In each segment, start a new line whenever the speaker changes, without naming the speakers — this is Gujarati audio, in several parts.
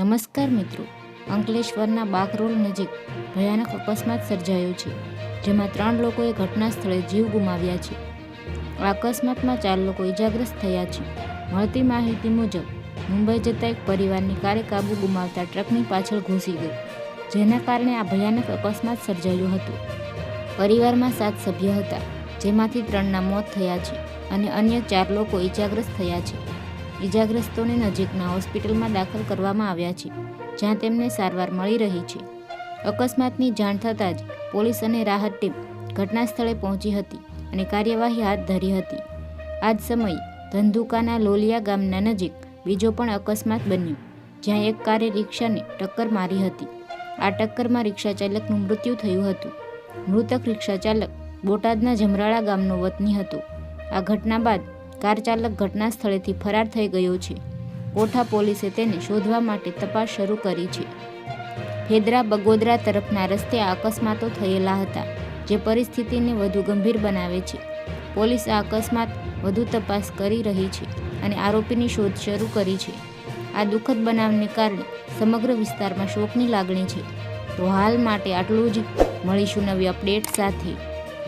નમસ્કાર મિત્રો, અંકલેશ્વરના બાકરોલ નજીક ભયાનક અકસ્માત સર્જાયો છે, જેમાં ત્રણ લોકોએ ઘટના સ્થળે જીવ ગુમાવ્યા છે. આ અકસ્માતમાં ચાર લોકો ઇજાગ્રસ્ત થયા છે. મળતી માહિતી મુજબ, મુંબઈ જતા એક પરિવારની કારે કાબુ ગુમાવતા ટ્રકની પાછળ ઘૂસી ગઈ, જેના કારણે આ ભયાનક અકસ્માત સર્જાયો હતો. પરિવારમાં સાત સભ્ય હતા, જેમાંથી ત્રણના મોત થયા છે અને અન્ય ચાર લોકો ઇજાગ્રસ્ત થયા છે. ઇજાગ્રસ્તોને નજીકના હોસ્પિટલમાં દાખલ કરવામાં આવ્યા છે, જ્યાં તેમને સારવાર મળી રહી છે. અકસ્માતની જાણ થતાં જ પોલીસ અને રાહત ટીમ ઘટના સ્થળે પહોંચી હતી અને કાર્યવાહી હાથ ધરી હતી. આ જ સમયે ધંધુકાના લોલિયા ગામના નજીક બીજો પણ અકસ્માત બન્યો, જ્યાં એક કારે રિક્ષાને ટક્કર મારી હતી. આ ટક્કરમાં રિક્ષા ચાલકનું મૃત્યુ થયું હતું. મૃતક રિક્ષા ચાલક બોટાદના જમરાળા ગામનો વતની હતો. આ ઘટના બાદ કાર ચાલક ઘટના સ્થળેથી ફરાર થઈ ગયો છે. કોઠા પોલીસે તેને શોધવા માટે તપાસ શરૂ કરી છે. ફેદરા બગોદરા તરફના રસ્તે આ અકસ્માતો થયેલા હતા, જે પરિસ્થિતિને વધુ ગંભીર બનાવે છે. પોલીસ આ અકસ્માત વધુ તપાસ કરી રહી છે અને આરોપીની શોધ શરૂ કરી છે. આ દુઃખદ બનાવને કારણે સમગ્ર વિસ્તારમાં શોકની લાગણી છે. તો હાલ માટે આટલું જ. મળીશું નવી અપડેટ સાથે.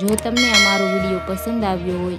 જો તમને અમારો વીડિયો પસંદ આવ્યો હોય